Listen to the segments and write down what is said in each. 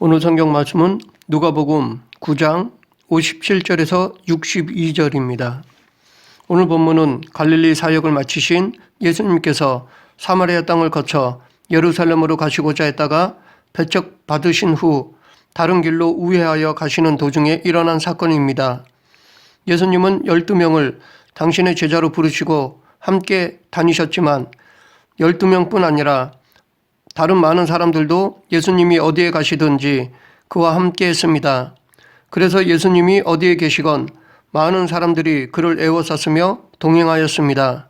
오늘 성경 말씀은 누가복음 9장 57절에서 62절입니다. 오늘 본문은 갈릴리 사역을 마치신 예수님께서 사마리아 땅을 거쳐 예루살렘으로 가시고자 했다가 배척 받으신 후 다른 길로 우회하여 가시는 도중에 일어난 사건입니다. 예수님은 12명을 당신의 제자로 부르시고 함께 다니셨지만 12명뿐 아니라 다른 많은 사람들도 예수님이 어디에 가시든지 그와 함께 했습니다. 그래서 예수님이 어디에 계시건 많은 사람들이 그를 애워쌌으며 동행하였습니다.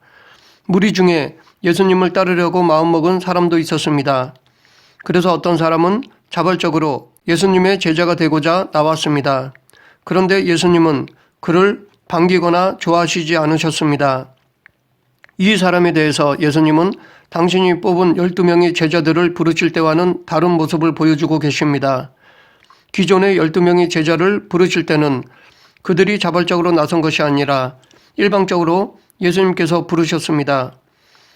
무리 중에 예수님을 따르려고 마음먹은 사람도 있었습니다. 그래서 어떤 사람은 자발적으로 예수님의 제자가 되고자 나왔습니다. 그런데 예수님은 그를 반기거나 좋아하시지 않으셨습니다. 이 사람에 대해서 예수님은 당신이 뽑은 12명의 제자들을 부르실 때와는 다른 모습을 보여주고 계십니다. 기존의 12명의 제자를 부르실 때는 그들이 자발적으로 나선 것이 아니라 일방적으로 예수님께서 부르셨습니다.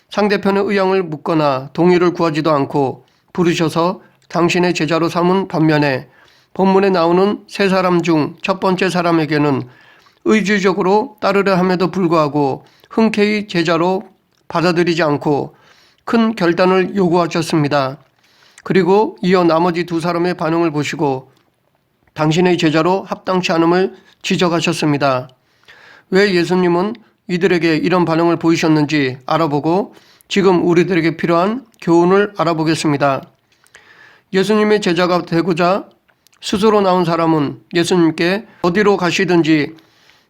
상대편의 의향을 묻거나 동의를 구하지도 않고 부르셔서 당신의 제자로 삼은 반면에 본문에 나오는 세 사람 중 첫 번째 사람에게는 의지적으로 따르려 함에도 불구하고 흔쾌히 제자로 받아들이지 않고 큰 결단을 요구하셨습니다. 그리고 이어 나머지 두 사람의 반응을 보시고 당신의 제자로 합당치 않음을 지적하셨습니다. 왜 예수님은 이들에게 이런 반응을 보이셨는지 알아보고 지금 우리들에게 필요한 교훈을 알아보겠습니다. 예수님의 제자가 되고자 스스로 나온 사람은 예수님께 어디로 가시든지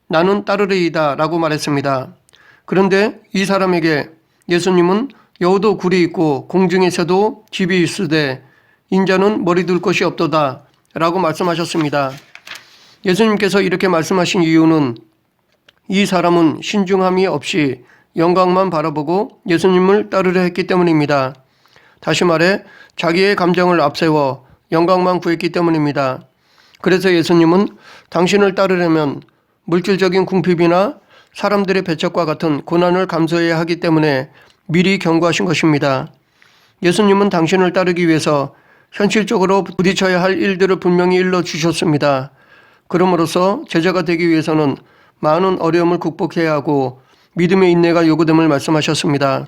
나는 따르리이다 라고 말했습니다. 그런데 이 사람에게 예수님은 여우도 굴이 있고 공중에서도 집이 있으되 인자는 머리 둘 곳이 없도다 라고 말씀하셨습니다. 예수님께서 이렇게 말씀하신 이유는 이 사람은 신중함이 없이 영광만 바라보고 예수님을 따르려 했기 때문입니다. 다시 말해 자기의 감정을 앞세워 영광만 구했기 때문입니다. 그래서 예수님은 당신을 따르려면 물질적인 궁핍이나 사람들의 배척과 같은 고난을 감수해야 하기 때문에 미리 경고하신 것입니다. 예수님은 당신을 따르기 위해서 현실적으로 부딪혀야 할 일들을 분명히 일러 주셨습니다. 그럼으로써 제자가 되기 위해서는 많은 어려움을 극복해야 하고 믿음의 인내가 요구됨을 말씀하셨습니다.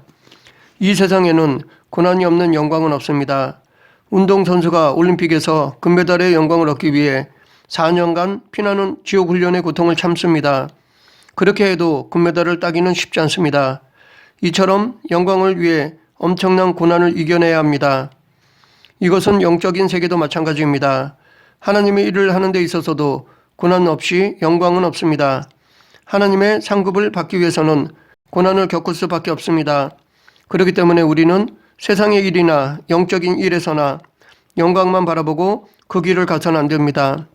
이 세상에는 고난이 없는 영광은 없습니다. 운동선수가 올림픽에서 금메달의 영광을 얻기 위해 4년간 피나는 지옥 훈련의 고통을 참습니다. 그렇게 해도 금메달을 따기는 쉽지 않습니다. 이처럼 영광을 위해 엄청난 고난을 이겨내야 합니다. 이것은 영적인 세계도 마찬가지입니다. 하나님의 일을 하는 데 있어서도 고난 없이 영광은 없습니다. 하나님의 상급을 받기 위해서는 고난을 겪을 수밖에 없습니다. 그렇기 때문에 우리는 세상의 일이나 영적인 일에서나 영광만 바라보고 그 길을 가서는 안 됩니다.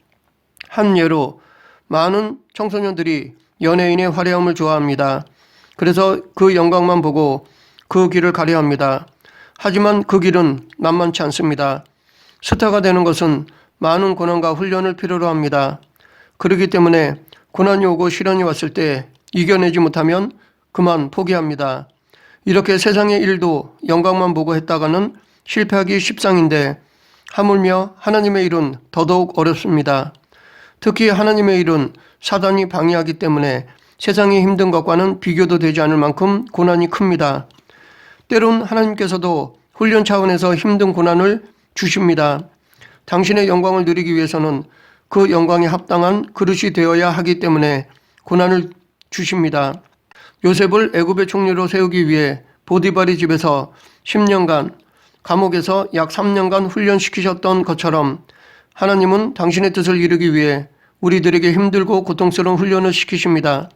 한 예로 많은 청소년들이 연예인의 화려함을 좋아합니다. 그래서 그 영광만 보고 그 길을 가려 합니다. 하지만 그 길은 만만치 않습니다. 스타가 되는 것은 많은 고난과 훈련을 필요로 합니다. 그렇기 때문에 고난이 오고 시련이 왔을 때 이겨내지 못하면 그만 포기합니다. 이렇게 세상의 일도 영광만 보고 했다가는 실패하기 십상인데 하물며 하나님의 일은 더더욱 어렵습니다. 특히 하나님의 일은 사단이 방해하기 때문에 세상이 힘든 것과는 비교도 되지 않을 만큼 고난이 큽니다. 때론 하나님께서도 훈련 차원에서 힘든 고난을 주십니다. 당신의 영광을 누리기 위해서는 그 영광에 합당한 그릇이 되어야 하기 때문에 고난을 주십니다. 요셉을 애굽의 총리로 세우기 위해 보디발이 집에서 10년간 감옥에서 약 3년간 훈련시키셨던 것처럼 하나님은 당신의 뜻을 이루기 위해 우리들에게 힘들고 고통스러운 훈련을 시키십니다.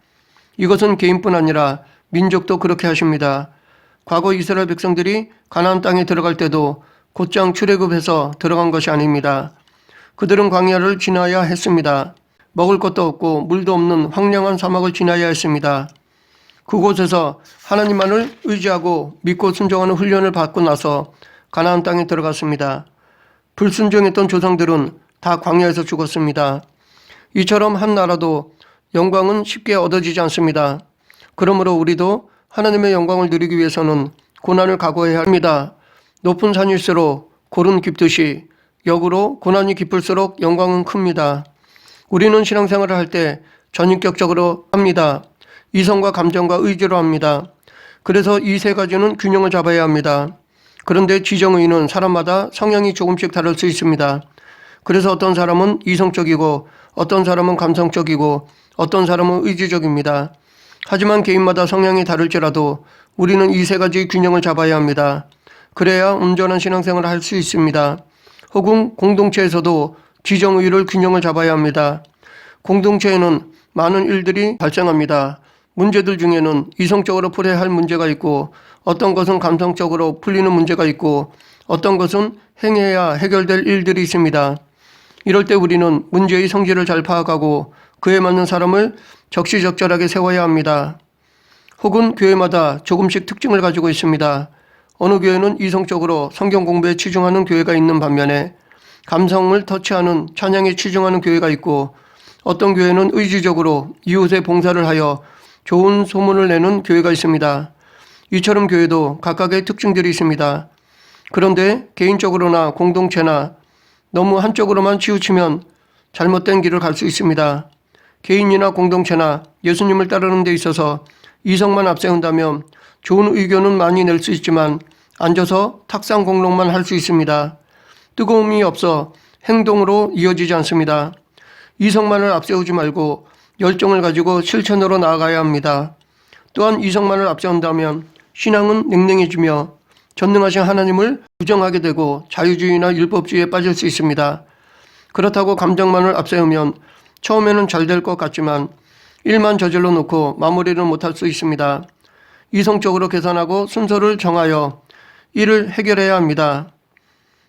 이것은 개인뿐 아니라 민족도 그렇게 하십니다. 과거 이스라엘 백성들이 가나안 땅에 들어갈 때도 곧장 출애굽해서 들어간 것이 아닙니다. 그들은 광야를 지나야 했습니다. 먹을 것도 없고 물도 없는 황량한 사막을 지나야 했습니다. 그곳에서 하나님만을 의지하고 믿고 순종하는 훈련을 받고 나서 가나안 땅에 들어갔습니다. 불순종했던 조상들은 다 광야에서 죽었습니다. 이처럼 한 나라도 영광은 쉽게 얻어지지 않습니다. 그러므로 우리도 하나님의 영광을 누리기 위해서는 고난을 각오해야 합니다. 높은 산일수록 고른 깊듯이 역으로 고난이 깊을수록 영광은 큽니다. 우리는 신앙생활을 할 때 전인격적으로 합니다. 이성과 감정과 의지로 합니다. 그래서 이 세 가지는 균형을 잡아야 합니다. 그런데 지정의는 사람마다 성향이 조금씩 다를 수 있습니다. 그래서 어떤 사람은 이성적이고 어떤 사람은 감성적이고 어떤 사람은 의지적입니다. 하지만 개인마다 성향이 다를지라도 우리는 이 세 가지 균형을 잡아야 합니다. 그래야 온전한 신앙생활을 할 수 있습니다. 혹은 공동체에서도 지정의를 균형을 잡아야 합니다. 공동체에는 많은 일들이 발생합니다. 문제들 중에는 이성적으로 풀어야 할 문제가 있고 어떤 것은 감성적으로 풀리는 문제가 있고 어떤 것은 행해야 해결될 일들이 있습니다. 이럴 때 우리는 문제의 성질을 잘 파악하고 그에 맞는 사람을 적시적절하게 세워야 합니다. 혹은 교회마다 조금씩 특징을 가지고 있습니다. 어느 교회는 이성적으로 성경 공부에 치중하는 교회가 있는 반면에 감성을 터치하는 찬양에 치중하는 교회가 있고 어떤 교회는 의지적으로 이웃의 봉사를 하여 좋은 소문을 내는 교회가 있습니다. 이처럼 교회도 각각의 특징들이 있습니다. 그런데 개인적으로나 공동체나 너무 한쪽으로만 치우치면 잘못된 길을 갈 수 있습니다. 개인이나 공동체나 예수님을 따르는 데 있어서 이성만 앞세운다면 좋은 의견은 많이 낼 수 있지만 앉아서 탁상 공론만 할 수 있습니다. 뜨거움이 없어 행동으로 이어지지 않습니다. 이성만을 앞세우지 말고 열정을 가지고 실천으로 나아가야 합니다. 또한 이성만을 앞세운다면 신앙은 냉랭해지며 전능하신 하나님을 부정하게 되고 자유주의나 율법주의에 빠질 수 있습니다. 그렇다고 감정만을 앞세우면 처음에는 잘 될 것 같지만 일만 저질러 놓고 마무리를 못할 수 있습니다. 이성적으로 계산하고 순서를 정하여 일을 해결해야 합니다.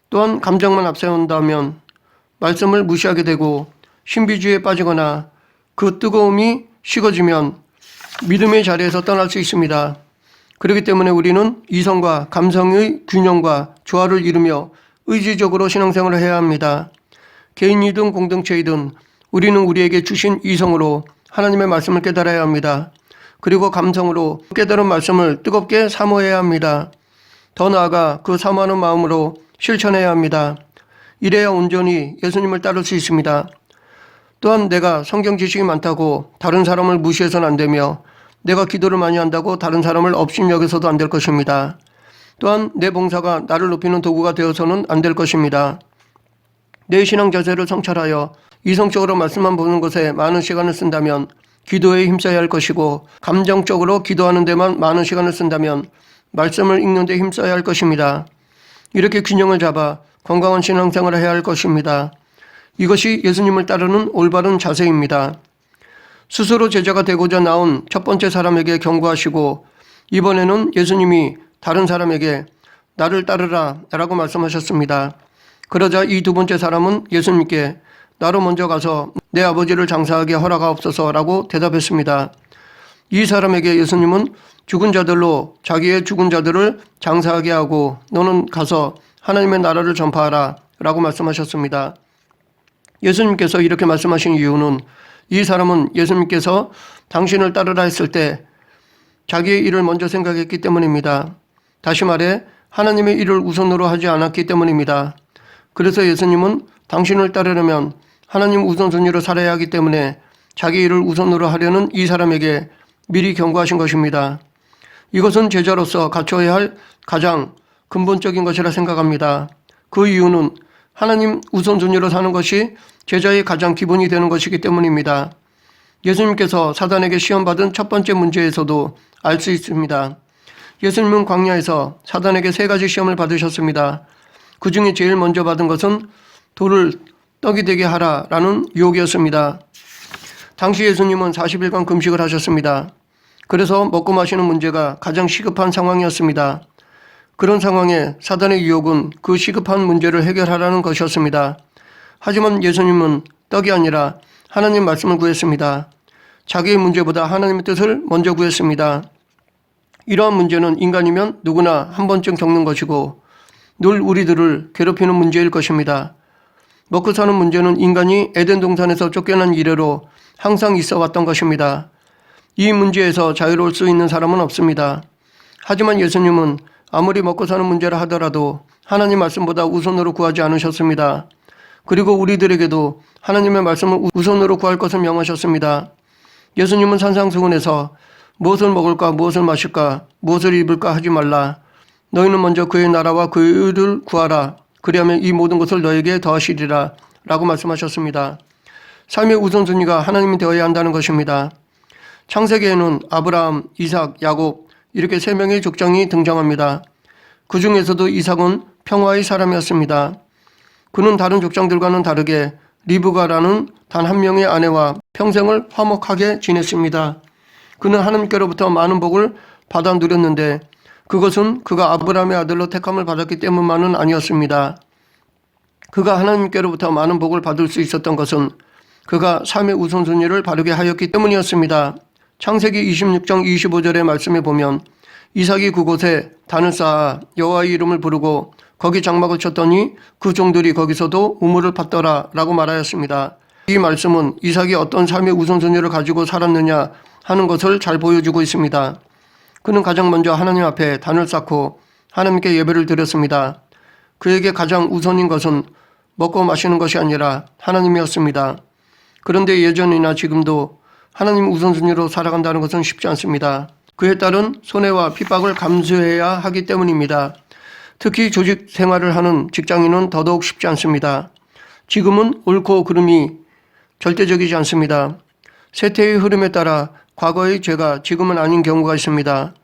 또한 감정만 앞세운다면 말씀을 무시하게 되고 신비주의에 빠지거나 그 뜨거움이 식어지면 믿음의 자리에서 떠날 수 있습니다. 그렇기 때문에 우리는 이성과 감성의 균형과 조화를 이루며 의지적으로 신앙생활을 해야 합니다. 개인이든 공동체이든 우리는 우리에게 주신 이성으로 하나님의 말씀을 깨달아야 합니다. 그리고 감성으로 깨달은 말씀을 뜨겁게 사모해야 합니다. 더 나아가 그 사모하는 마음으로 실천해야 합니다. 이래야 온전히 예수님을 따를 수 있습니다. 또한 내가 성경 지식이 많다고 다른 사람을 무시해서는 안 되며 내가 기도를 많이 한다고 다른 사람을 업신여겨서도 안 될 것입니다. 또한 내 봉사가 나를 높이는 도구가 되어서는 안 될 것입니다. 내 신앙 자세를 성찰하여 이성적으로 말씀만 보는 것에 많은 시간을 쓴다면 기도에 힘써야 할 것이고 감정적으로 기도하는 데만 많은 시간을 쓴다면 말씀을 읽는 데 힘써야 할 것입니다. 이렇게 균형을 잡아 건강한 신앙생활을 해야 할 것입니다. 이것이 예수님을 따르는 올바른 자세입니다. 스스로 제자가 되고자 나온 첫 번째 사람에게 경고하시고 이번에는 예수님이 다른 사람에게 나를 따르라 라고 말씀하셨습니다. 그러자 이 두 번째 사람은 예수님께 나로 먼저 가서 내 아버지를 장사하게 허락하옵소서 라고 대답했습니다. 이 사람에게 예수님은 죽은 자들로 자기의 죽은 자들을 장사하게 하고 너는 가서 하나님의 나라를 전파하라 라고 말씀하셨습니다. 예수님께서 이렇게 말씀하신 이유는 이 사람은 예수님께서 당신을 따르라 했을 때 자기의 일을 먼저 생각했기 때문입니다. 다시 말해 하나님의 일을 우선으로 하지 않았기 때문입니다. 그래서 예수님은 당신을 따르려면 하나님 우선순위로 살아야 하기 때문에 자기 일을 우선으로 하려는 이 사람에게 미리 경고하신 것입니다. 이것은 제자로서 갖춰야 할 가장 근본적인 것이라 생각합니다. 그 이유는 하나님 우선순위로 사는 것이 제자의 가장 기본이 되는 것이기 때문입니다. 예수님께서 사단에게 시험받은 첫 번째 문제에서도 알 수 있습니다. 예수님은 광야에서 사단에게 세 가지 시험을 받으셨습니다. 그 중에 제일 먼저 받은 것은 돌을 떡이 되게 하라 라는 유혹이었습니다. 당시 예수님은 40일간 금식을 하셨습니다. 그래서 먹고 마시는 문제가 가장 시급한 상황이었습니다. 그런 상황에 사단의 유혹은 그 시급한 문제를 해결하라는 것이었습니다. 하지만 예수님은 떡이 아니라 하나님 말씀을 구했습니다. 자기의 문제보다 하나님의 뜻을 먼저 구했습니다. 이러한 문제는 인간이면 누구나 한 번쯤 겪는 것이고 늘 우리들을 괴롭히는 문제일 것입니다. 먹고 사는 문제는 인간이 에덴 동산에서 쫓겨난 이래로 항상 있어 왔던 것입니다. 이 문제에서 자유로울 수 있는 사람은 없습니다. 하지만 예수님은 아무리 먹고 사는 문제라 하더라도 하나님 말씀보다 우선으로 구하지 않으셨습니다. 그리고 우리들에게도 하나님의 말씀을 우선으로 구할 것을 명하셨습니다. 예수님은 산상수훈에서 무엇을 먹을까, 무엇을 마실까, 무엇을 입을까 하지 말라. 너희는 먼저 그의 나라와 그의 의를 구하라. 그리하면 이 모든 것을 너에게 더하시리라. 라고 말씀하셨습니다. 삶의 우선순위가 하나님이 되어야 한다는 것입니다. 창세기에는 아브라함, 이삭, 야곱 이렇게 세 명의 족장이 등장합니다. 그 중에서도 이삭은 평화의 사람이었습니다. 그는 다른 족장들과는 다르게 리브가라는 단 한 명의 아내와 평생을 화목하게 지냈습니다. 그는 하나님께로부터 많은 복을 받아 누렸는데 그것은 그가 아브라함의 아들로 택함을 받았기 때문만은 아니었습니다. 그가 하나님께로부터 많은 복을 받을 수 있었던 것은 그가 삶의 우선순위를 바르게 하였기 때문이었습니다. 창세기 26장 25절의 말씀에 보면 이삭이 그곳에 단을 쌓아 여호와의 이름을 부르고 거기 장막을 쳤더니 그 종들이 거기서도 우물을 팠더라 라고 말하였습니다. 이 말씀은 이삭이 어떤 삶의 우선순위를 가지고 살았느냐 하는 것을 잘 보여주고 있습니다. 그는 가장 먼저 하나님 앞에 단을 쌓고 하나님께 예배를 드렸습니다. 그에게 가장 우선인 것은 먹고 마시는 것이 아니라 하나님이었습니다. 그런데 예전이나 지금도 하나님 우선순위로 살아간다는 것은 쉽지 않습니다. 그에 따른 손해와 핍박을 감수해야 하기 때문입니다. 특히 조직 생활을 하는 직장인은 더더욱 쉽지 않습니다. 지금은 옳고 그름이 절대적이지 않습니다. 세태의 흐름에 따라 과거의 죄가 지금은 아닌 경우가 있습니다.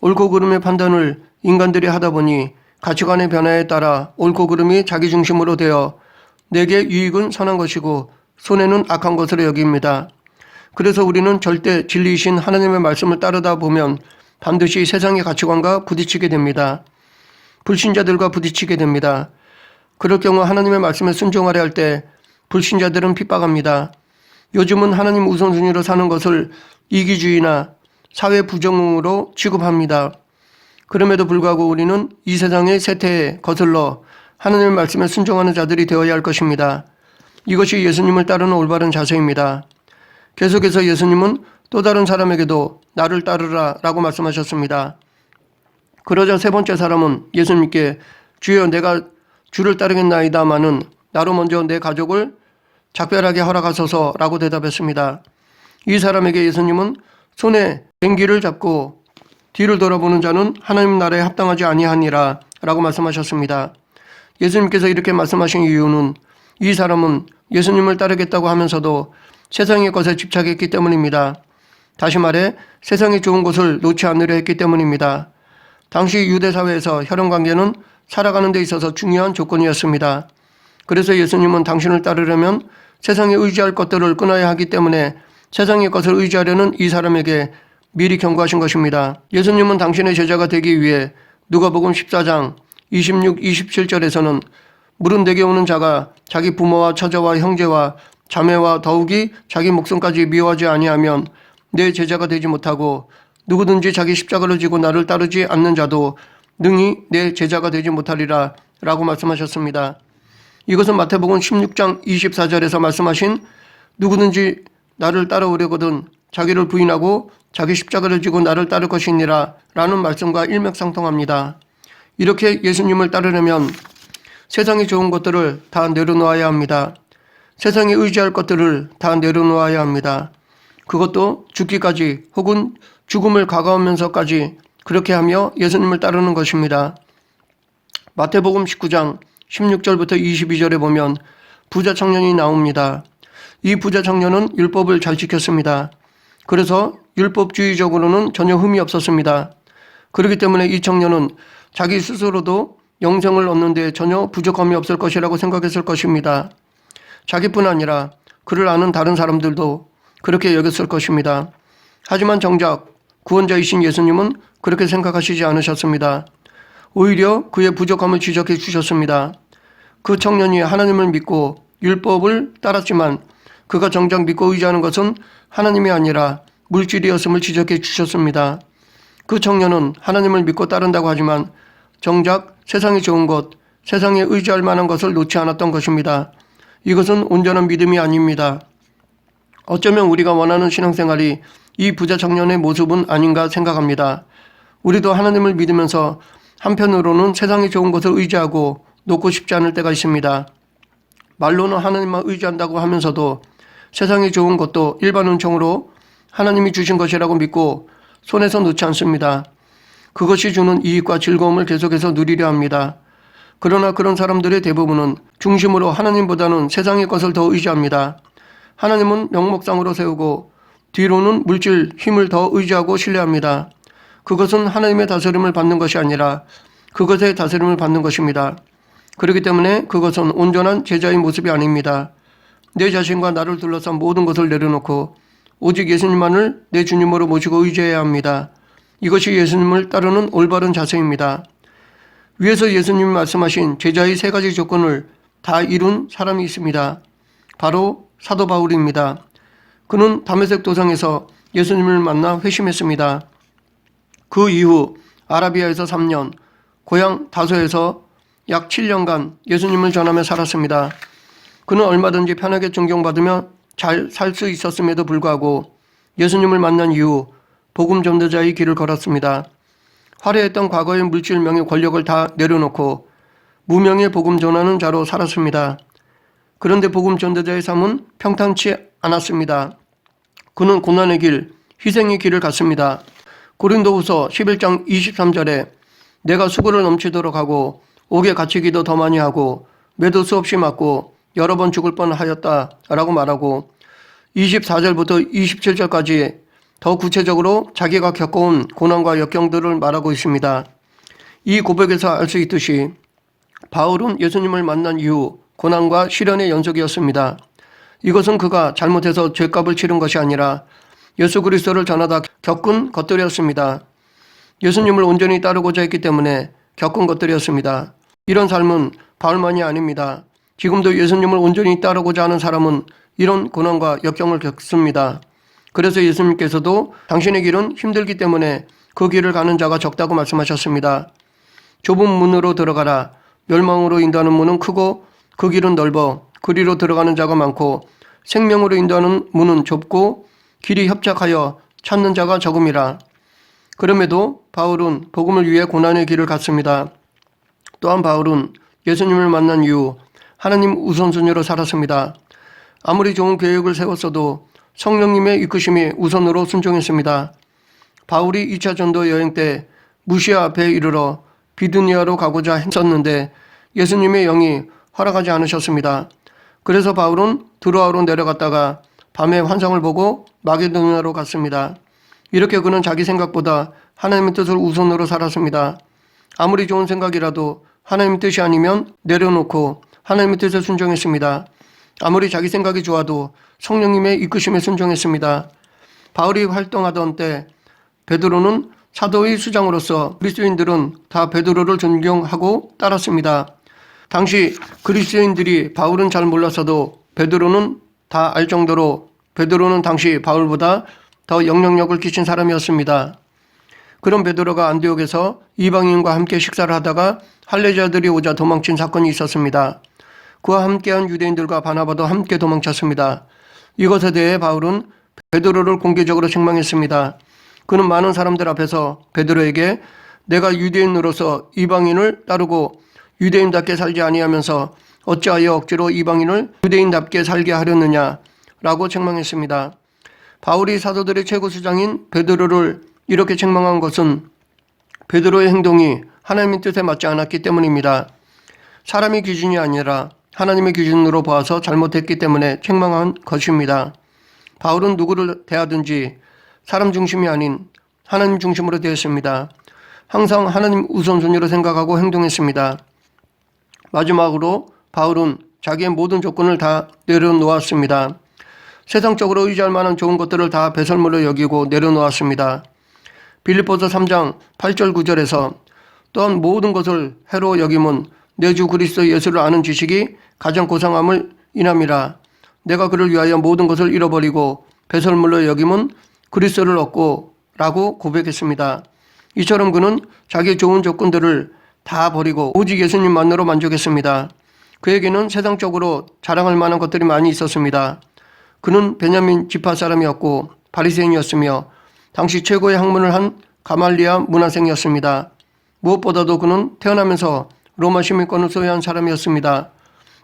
옳고 그름의 판단을 인간들이 하다 보니 가치관의 변화에 따라 옳고 그름이 자기 중심으로 되어 내게 유익은 선한 것이고 손해는 악한 것으로 여깁니다. 그래서 우리는 절대 진리이신 하나님의 말씀을 따르다 보면 반드시 세상의 가치관과 부딪히게 됩니다. 불신자들과 부딪히게 됩니다. 그럴 경우 하나님의 말씀에 순종하려 할 때 불신자들은 핍박합니다. 요즘은 하나님 우선순위로 사는 것을 이기주의나 사회 부정으로 취급합니다. 그럼에도 불구하고 우리는 이 세상의 세태에 거슬러 하나님의 말씀에 순종하는 자들이 되어야 할 것입니다. 이것이 예수님을 따르는 올바른 자세입니다. 계속해서 예수님은 또 다른 사람에게도 나를 따르라 라고 말씀하셨습니다. 그러자 세 번째 사람은 예수님께 주여 내가 주를 따르겠나이다마는 나로 먼저 내 가족을 작별하게 허락하소서 라고 대답했습니다. 이 사람에게 예수님은 손에 뱅기를 잡고 뒤를 돌아보는 자는 하나님 나라에 합당하지 아니하니라 라고 말씀하셨습니다. 예수님께서 이렇게 말씀하신 이유는 이 사람은 예수님을 따르겠다고 하면서도 세상의 것에 집착했기 때문입니다. 다시 말해 세상의 좋은 것을 놓지 않으려 했기 때문입니다. 당시 유대 사회에서 혈연 관계는 살아가는 데 있어서 중요한 조건이었습니다. 그래서 예수님은 당신을 따르려면 세상에 의지할 것들을 끊어야 하기 때문에 세상의 것을 의지하려는 이 사람에게 미리 경고하신 것입니다. 예수님은 당신의 제자가 되기 위해 누가복음 14장 26, 27절에서는 물은 내게 오는 자가 자기 부모와 처자와 형제와 자매와 더욱이 자기 목숨까지 미워하지 아니하면 내 제자가 되지 못하고 누구든지 자기 십자가를 지고 나를 따르지 않는 자도 능히 내 제자가 되지 못하리라 라고 말씀하셨습니다. 이것은 마태복음 16장 24절에서 말씀하신 누구든지 나를 따라오려거든 자기를 부인하고 자기 십자가를 지고 나를 따를 것이니라 라는 말씀과 일맥상통합니다. 이렇게 예수님을 따르려면 세상에 좋은 것들을 다 내려놓아야 합니다. 세상에 의지할 것들을 다 내려놓아야 합니다. 그것도 죽기까지 혹은 죽음을 가까우면서까지 그렇게 하며 예수님을 따르는 것입니다. 마태복음 19장 16절부터 22절에 보면 부자 청년이 나옵니다. 이 부자 청년은 율법을 잘 지켰습니다. 그래서 율법주의적으로는 전혀 흠이 없었습니다. 그렇기 때문에 이 청년은 자기 스스로도 영생을 얻는 데 전혀 부족함이 없을 것이라고 생각했을 것입니다. 자기뿐 아니라 그를 아는 다른 사람들도 그렇게 여겼을 것입니다. 하지만 정작 구원자이신 예수님은 그렇게 생각하시지 않으셨습니다. 오히려 그의 부족함을 지적해 주셨습니다. 그 청년이 하나님을 믿고 율법을 따랐지만 그가 정작 믿고 의지하는 것은 하나님이 아니라 물질이었음을 지적해 주셨습니다. 그 청년은 하나님을 믿고 따른다고 하지만 정작 세상이 좋은 것, 세상에 의지할 만한 것을 놓지 않았던 것입니다. 이것은 온전한 믿음이 아닙니다. 어쩌면 우리가 원하는 신앙생활이 이 부자 청년의 모습은 아닌가 생각합니다. 우리도 하나님을 믿으면서 한편으로는 세상에 좋은 것을 의지하고 놓고 싶지 않을 때가 있습니다. 말로는 하나님만 의지한다고 하면서도 세상에 좋은 것도 일반 은총으로 하나님이 주신 것이라고 믿고 손에서 놓지 않습니다. 그것이 주는 이익과 즐거움을 계속해서 누리려 합니다. 그러나 그런 사람들의 대부분은 중심으로 하나님보다는 세상의 것을 더 의지합니다. 하나님은 명목상으로 세우고 뒤로는 물질, 힘을 더 의지하고 신뢰합니다. 그것은 하나님의 다스림을 받는 것이 아니라 그것의 다스림을 받는 것입니다. 그렇기 때문에 그것은 온전한 제자의 모습이 아닙니다. 내 자신과 나를 둘러싼 모든 것을 내려놓고 오직 예수님만을 내 주님으로 모시고 의지해야 합니다. 이것이 예수님을 따르는 올바른 자세입니다. 위에서 예수님이 말씀하신 제자의 세 가지 조건을 다 이룬 사람이 있습니다. 바로 사도 바울입니다. 그는 다메섹 도상에서 예수님을 만나 회심했습니다. 그 이후 아라비아에서 3년, 고향 다소에서 약 7년간 예수님을 전하며 살았습니다. 그는 얼마든지 편하게 존경받으며 잘 살 수 있었음에도 불구하고 예수님을 만난 이후 복음 전도자의 길을 걸었습니다. 화려했던 과거의 물질명의 권력을 다 내려놓고 무명의 복음 전하는 자로 살았습니다. 그런데 복음 전도자의 삶은 평탄치 않았습니다. 그는 고난의 길, 희생의 길을 갔습니다. 고린도후서 11장 23절에 내가 수고를 넘치도록 하고 옥에 갇히기도 더 많이 하고 매도 수없이 맞고 여러 번 죽을 뻔하였다 라고 말하고 24절부터 27절까지 더 구체적으로 자기가 겪어온 고난과 역경들을 말하고 있습니다. 이 고백에서 알 수 있듯이 바울은 예수님을 만난 이후 고난과 시련의 연속이었습니다. 이것은 그가 잘못해서 죄값을 치른 것이 아니라 예수 그리스도를 전하다 겪은 것들이었습니다. 예수님을 온전히 따르고자 했기 때문에 겪은 것들이었습니다. 이런 삶은 바울만이 아닙니다. 지금도 예수님을 온전히 따르고자 하는 사람은 이런 고난과 역경을 겪습니다. 그래서 예수님께서도 당신의 길은 힘들기 때문에 그 길을 가는 자가 적다고 말씀하셨습니다. 좁은 문으로 들어가라. 멸망으로 인도하는 문은 크고 그 길은 넓어 그리로 들어가는 자가 많고 생명으로 인도하는 문은 좁고 길이 협착하여 찾는 자가 적음이라. 그럼에도 바울은 복음을 위해 고난의 길을 갔습니다. 또한 바울은 예수님을 만난 이후 하나님 우선순위로 살았습니다. 아무리 좋은 계획을 세웠어도 성령님의 이끄심이 우선으로 순종했습니다. 바울이 2차 전도 여행 때 무시아 앞에 이르러 비두니아로 가고자 했었는데 예수님의 영이 허락하지 않으셨습니다. 그래서 바울은 드로아로 내려갔다가 밤에 환상을 보고 마게도니아로 갔습니다. 이렇게 그는 자기 생각보다 하나님의 뜻을 우선으로 살았습니다. 아무리 좋은 생각이라도 하나님의 뜻이 아니면 내려놓고 하나님의 뜻에 순종했습니다. 아무리 자기 생각이 좋아도 성령님의 이끄심에 순종했습니다. 바울이 활동하던 때 베드로는 사도의 수장으로서 그리스도인들은 다 베드로를 존경하고 따랐습니다. 당시 그리스도인들이 바울은 잘 몰랐어도 베드로는 다 알 정도로 베드로는 당시 바울보다 더 영향력을 끼친 사람이었습니다. 그런 베드로가 안디옥에서 이방인과 함께 식사를 하다가 할례자들이 오자 도망친 사건이 있었습니다. 그와 함께한 유대인들과 바나바도 함께 도망쳤습니다. 이것에 대해 바울은 베드로를 공개적으로 책망했습니다. 그는 많은 사람들 앞에서 베드로에게 내가 유대인으로서 이방인을 따르고 유대인답게 살지 아니하면서 어찌하여 억지로 이방인을 유대인답게 살게 하려느냐라고 책망했습니다. 바울이 사도들의 최고 수장인 베드로를 이렇게 책망한 것은 베드로의 행동이 하나님의 뜻에 맞지 않았기 때문입니다. 사람의 기준이 아니라 하나님의 기준으로 보아서 잘못했기 때문에 책망한 것입니다. 바울은 누구를 대하든지 사람 중심이 아닌 하나님 중심으로 되었습니다. 항상 하나님 우선순위로 생각하고 행동했습니다. 마지막으로 바울은 자기의 모든 조건을 다 내려놓았습니다. 세상적으로 의지할 만한 좋은 것들을 다 배설물로 여기고 내려놓았습니다. 빌립보서 3장 8절 9절에서 또한 모든 것을 해로 여김은 내 주 그리스도 예수를 아는 지식이 가장 고상함을 인함이라 내가 그를 위하여 모든 것을 잃어버리고 배설물로 여김은 그리스도를 얻고 라고 고백했습니다. 이처럼 그는 자기 좋은 조건들을 다 버리고 오직 예수님만으로 만족했습니다. 그에게는 세상적으로 자랑할 만한 것들이 많이 있었습니다. 그는 베냐민 지파 사람이었고 바리새인이었으며 당시 최고의 학문을 한 가말리아 문화생이었습니다. 무엇보다도 그는 태어나면서 로마 시민권을 소유한 사람이었습니다.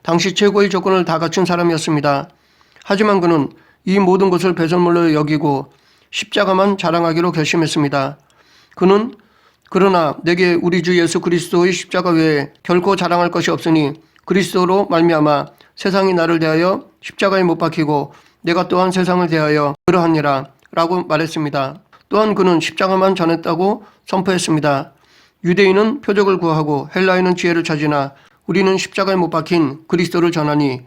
당시 최고의 조건을 다 갖춘 사람이었습니다. 하지만 그는 이 모든 것을 배설물로 여기고 십자가만 자랑하기로 결심했습니다. 그는 그러나 내게 우리 주 예수 그리스도의 십자가 외에 결코 자랑할 것이 없으니 그리스도로 말미암아 세상이 나를 대하여 십자가에 못 박히고 내가 또한 세상을 대하여 그러하니라 라고 말했습니다. 또한 그는 십자가만 전했다고 선포했습니다. 유대인은 표적을 구하고 헬라인은 지혜를 찾으나 우리는 십자가에 못 박힌 그리스도를 전하니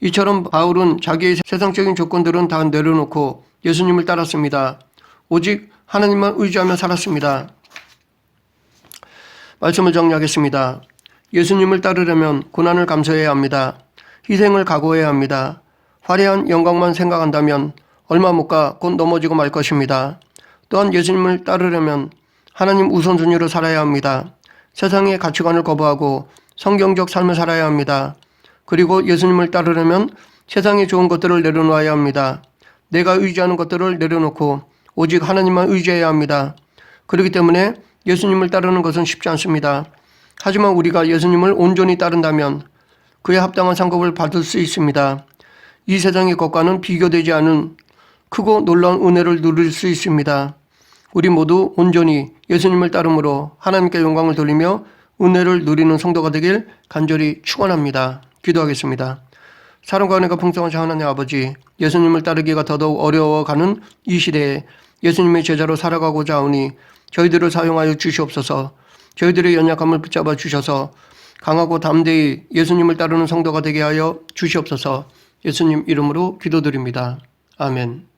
이처럼 바울은 자기의 세상적인 조건들은 다 내려놓고 예수님을 따랐습니다. 오직 하나님만 의지하며 살았습니다. 말씀을 정리하겠습니다. 예수님을 따르려면 고난을 감수해야 합니다. 희생을 각오해야 합니다. 화려한 영광만 생각한다면 얼마 못 가 곧 넘어지고 말 것입니다. 또한 예수님을 따르려면 하나님 우선순위로 살아야 합니다. 세상의 가치관을 거부하고 성경적 삶을 살아야 합니다. 그리고 예수님을 따르려면 세상에 좋은 것들을 내려놓아야 합니다. 내가 의지하는 것들을 내려놓고 오직 하나님만 의지해야 합니다. 그렇기 때문에 예수님을 따르는 것은 쉽지 않습니다. 하지만 우리가 예수님을 온전히 따른다면 그에 합당한 상급을 받을 수 있습니다. 이 세상의 것과는 비교되지 않은 크고 놀라운 은혜를 누릴 수 있습니다. 우리 모두 온전히 예수님을 따름으로 하나님께 영광을 돌리며 은혜를 누리는 성도가 되길 간절히 축원합니다. 기도하겠습니다. 사랑과 은혜가 풍성하신 하나님 아버지, 예수님을 따르기가 더더욱 어려워가는 이 시대에 예수님의 제자로 살아가고자 하오니 저희들을 사용하여 주시옵소서. 저희들의 연약함을 붙잡아 주셔서 강하고 담대히 예수님을 따르는 성도가 되게 하여 주시옵소서. 예수님 이름으로 기도드립니다. 아멘.